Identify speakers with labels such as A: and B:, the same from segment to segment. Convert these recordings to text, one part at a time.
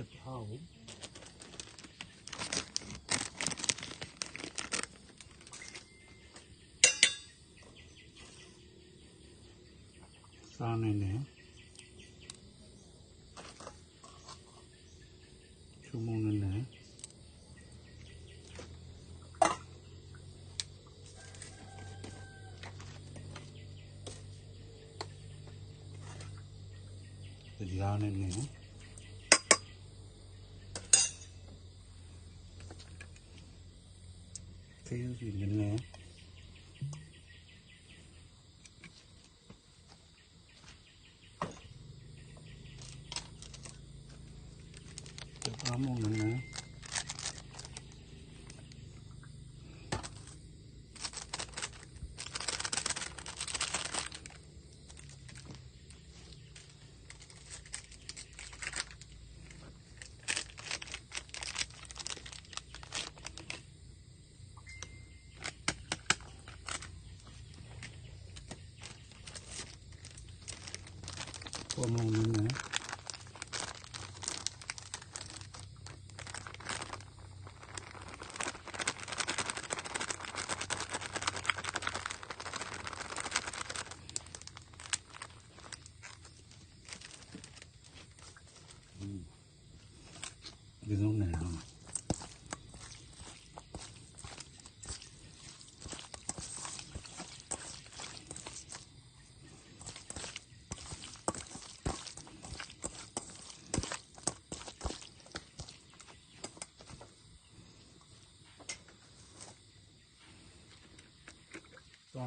A: 음. get home. 싸내네. 주먹내네. 이안했네요 这又是你们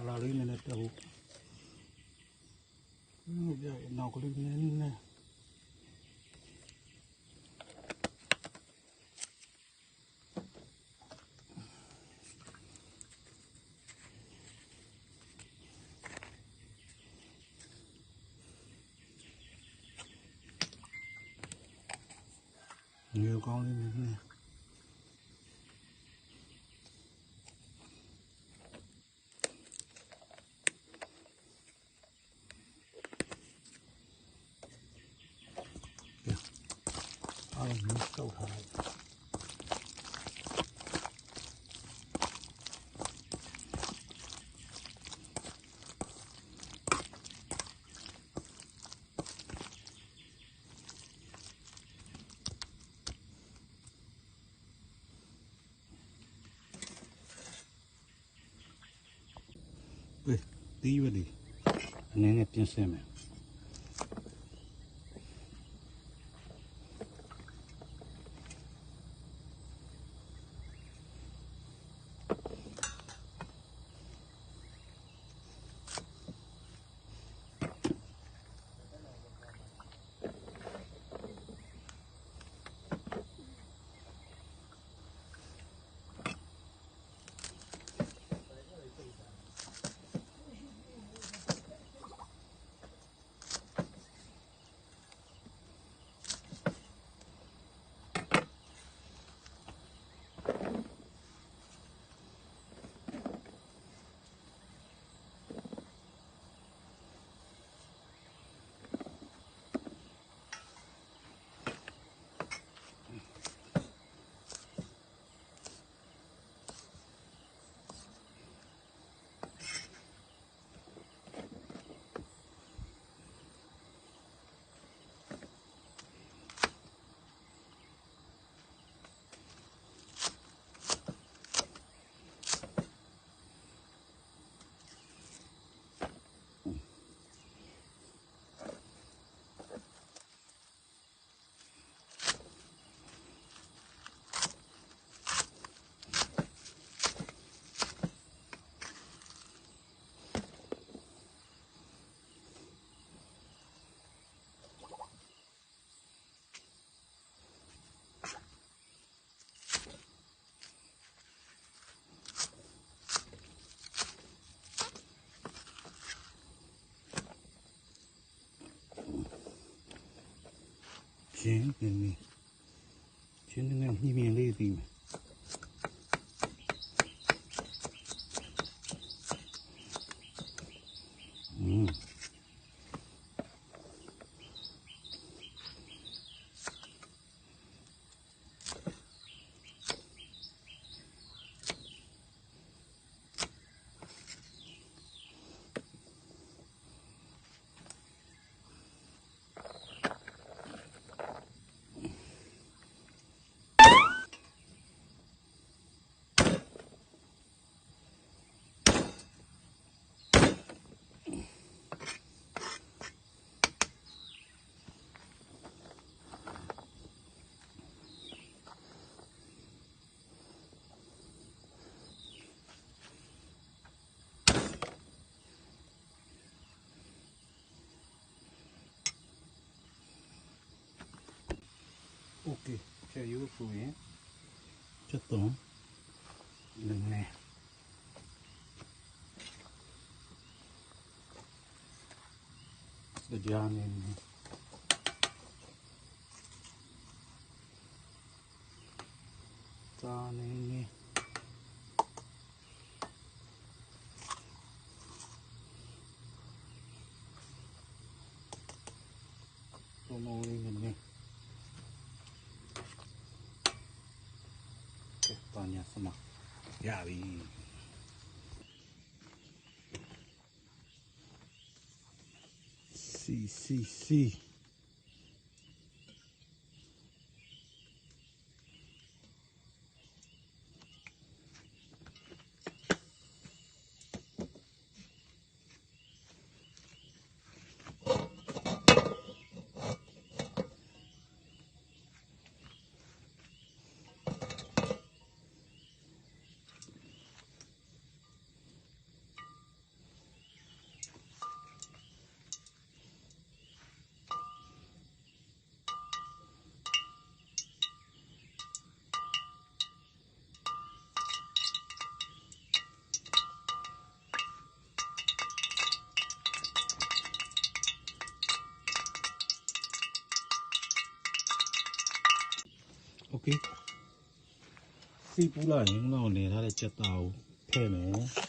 A: lari nene tahu ya nak nhiều con lên nè တီးရည်အနေနဲ့ပြင်ဆင်မယ် ချင်းနေနေချင်းနေနေညှိမြင်လေးပြီးမယ် cho yếu phùi ấy cho tổ lần này the John in John in Ya, sama. Ya, vi. Sí, sí, sí. ပေးစီပူလာရင်ငုံလောက်နေထားတဲ့ကြက်သားကိုဖဲ့မယ်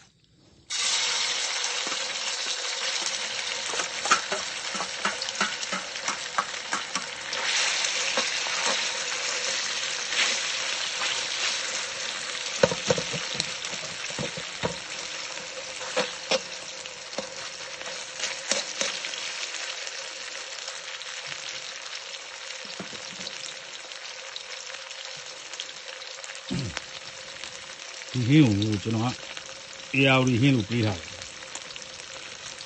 A: ဟင်းကိုကျွန်တော်ကအေယာဝတီဟင်းလို့ပေးထားတယ်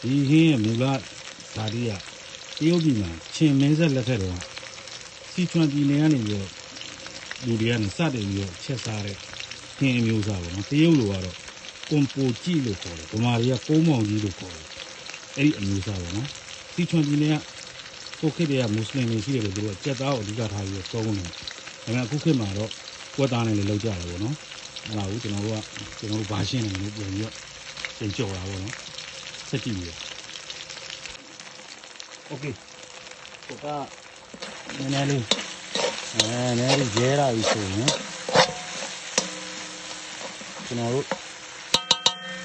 A: ဒီဟင်းရဲ့မူလဓာတိကတရုတ်ပြည်မှာချင်းမင်းဆက်လက်ထက်တော့စီချွန်ပြည်နယ်ကနေပြီးတော့လူတွေကနေစတင်ပြီးတော့ချက်စားတဲ့ဟင်းအမျိုးအစားပေါ့နော်တရုတ်လိုကတော့ကွန်ပိုကြည့်လို့ခေါ်တယ်ဗမာတွေကကုန်းမောင်ကြီးလို့ခေါ်တယ်အဲ့ဒီအမျိုးအစားပေါ့နော်စီချွန်ပြည်နယ်ကကိုခေတ်တွေကမွတ်စလင်တွေရှိတယ်လို့သူတို့ကကြက်သားကိုအဓိကထားပြီးတော့သုံးတယ်ဒါပေမဲ့အခုခေတ်မှာတော့ကွက်သားနဲ့လည်းလောက်ကြတယ်ပေါ့နော် အဲ့ဒါကိုကျွန်တော်တို့ကကျွန်တော်တို့ဘာရှင်းနေလို့ပြန်ပြီးတော့ပြန်ကြော်တာပေါ့နော်ဆက်ကြည့်ရโอเคကိုကနည်းနည်းလေးအဲနည်းနည်းလေးရဲလာပြီဆိုရင်ကျွန်တော်တို့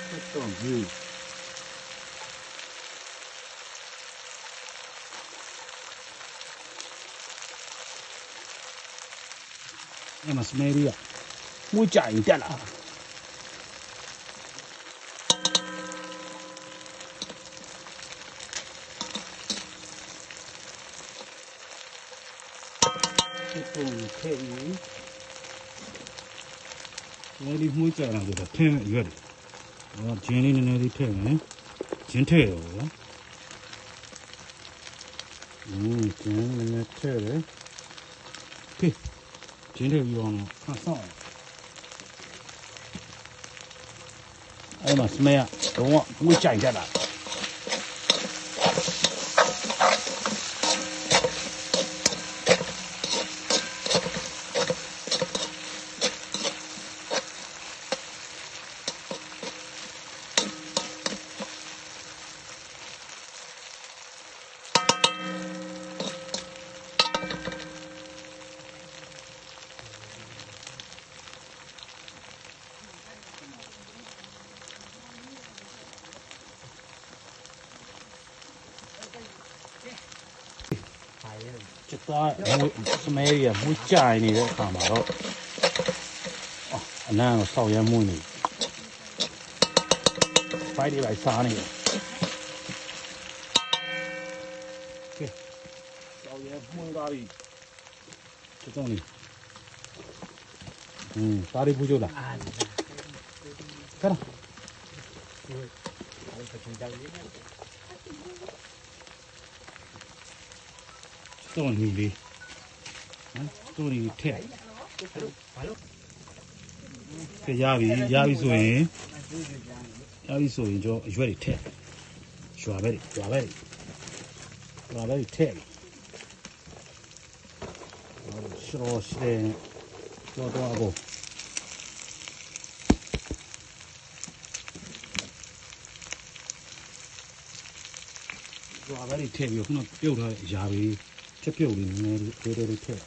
A: ဆက်တော့ကြည့်အဲ့မှာစမဲရီးက မွေးကြရ 我加一点了。嗯，太油。那里没加那个太油的，啊，今天的那里太油，呢？今天了。嗯，今天的太油，嘿，今天油呢，看上了。我什么呀？给我给我讲一下来。打木是买点木架那个大马路，啊，那少爷木呢？摆地来耍那个，少爷木大哩，就种哩，嗯，大哩不久了。看了。 ရငွေကြိုင်နေတဲ့အခါမှာတော့အော်အနမ်းကိုဆောက်ရမ်းမွန်းနေဖိုက်တွေလိုက်စားနေတယ်ကဲဆောက်ရမ်းမွန်းသွားပြီကျတော့နေอืมစားရပူကြလားခရတော့နေလေဟမ်တော့နေထက်ကဲရပြီရပြီဆိုရင်ရပြီဆိုရင်ကျွန်တော်အရွက်တွေထက်ရွာပဲရွာပဲရွာပဲထက် ရှရောရှရဲတော့တော့အကိုတော့အဘယ်ထည့်ပြီးခုနပြုတ်ထားတဲ့ຢာတွေ ချက်ပြုတ်လေးနည်းနည်းလေးသေးသေးလေးထည့်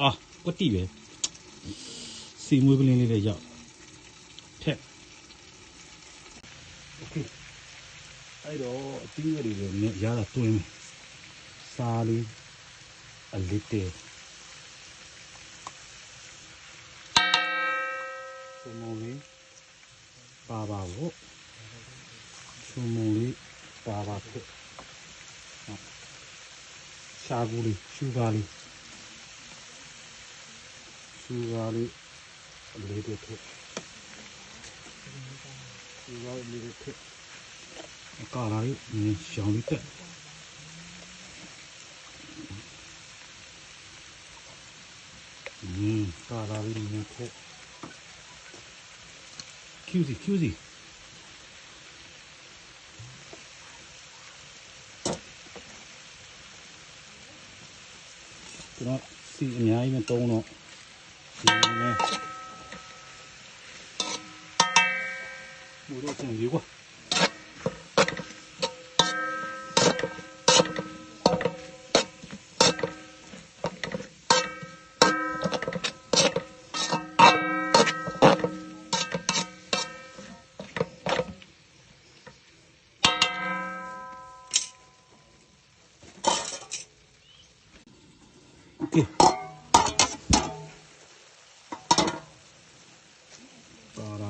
A: အာကတိပဲစီမွေးပလင်းလေးလည်းရောက်ထက်โอเคအဲ့တော့အတီးရည်တွေလည်းရတာတွင်းမယ်စားလေးအလစ်တဲ့ ချုံမလေးပါပါဖို့ချုံမလေးပါပါဖို့ဟုတ်ရှာကူလေးရှူပါလေးသူကလေးအလေးတွေထက်သူကလေးတွေထက်အကားလေးနင်းရှောင်းလေးတက်อืมကားလေးနင်းထ Q Z Q Z，那四米矮的刀呢？牛肉怎么丢过？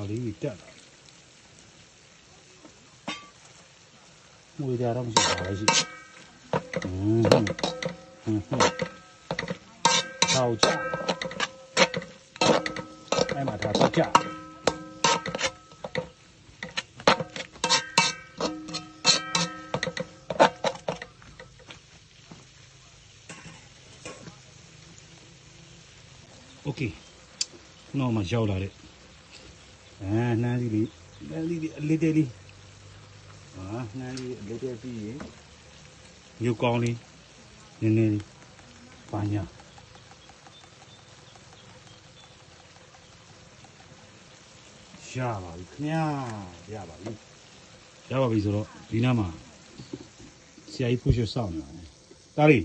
A: 里一点了。我一点东西还是，嗯哼，嗯哼，好价，哎嘛，它是。OK，那我们下来。 အာနှားလေးလေးနှားလေးလေးအလေးသေးလေးဟာနှားလေးအလေးသေးပြီးရင်ညုတ်ကောင်းလေးနည်းနည်းပါညာရပါပြီခင်ဗျာရပါပြီရပါပြီဆိုတော့ဒီနားမှာဆရာကြီးဖူးရှောက်ဆောင်နေတာတားလေး